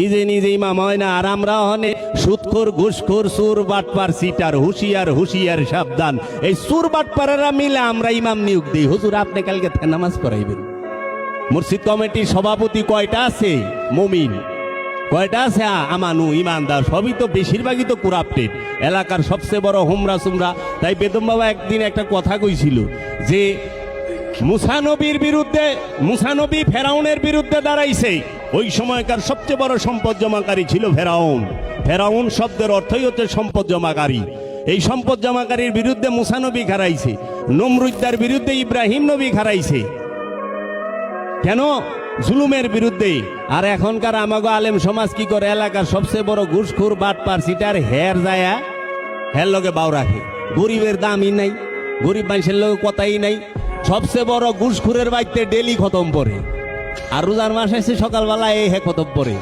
নিজে নিজে ইমাম হয় না, আর আমরা হনে সুৎখোর, ঘুষখোর, সুর বাটপার, সিটার, হুশিয়ার হুশিয়ার সাবধান। এই সুর বাটপারেরা মিলে আমরা ইমাম নিয়োগ দিই। হুজুর, আপনি কালকে নামাজ পড়াইবেন। মসজিদ কমিটির সভাপতি কয়টা আছে? মমিন। কয়টা আছে? আমানু, ইমানদার, সবই তো বেশিরভাগই তো কুরাপ্টেড এলাকার সবচেয়ে বড় হুমরা সুমরা। তাই বেদম বাবা একদিন একটা কথা কইছিল যে মুসানবীর বিরুদ্ধে মুসানবী ফেরাউনের বিরুদ্ধে দাঁড়াইছে। ওই সময়কার সবচেয়ে বড় সম্পদ জমাকারী ছিল ফেরাউন। ফেরাউন শব্দের অর্থই হচ্ছে সম্পদ জমাকারী। এই সম্পদ জমাকারীর বিরুদ্ধে মুসানবী খারাইছে নমরুদ্দার বিরুদ্ধে ইব্রাহিম নবী খারাইছে কেন? জুলুমের বিরুদ্ধে। আর এখনকার আমাগো আলেম সমাজ কি করে? এলাকার সবচেয়ে বড় ঘুষখুর, বাটপার, সিটার, হের যায়া হের লগে বাউ রাখে। গরিবের দামই নাই, গরিব মানুষের লগে কথাই নাই। সবচেয়ে বড় ঘুষখুরের বাড়িতে ডেলি খতম পড়ে। আর রোজার মাস এসে সকালবেলা এই হে খতম পড়ে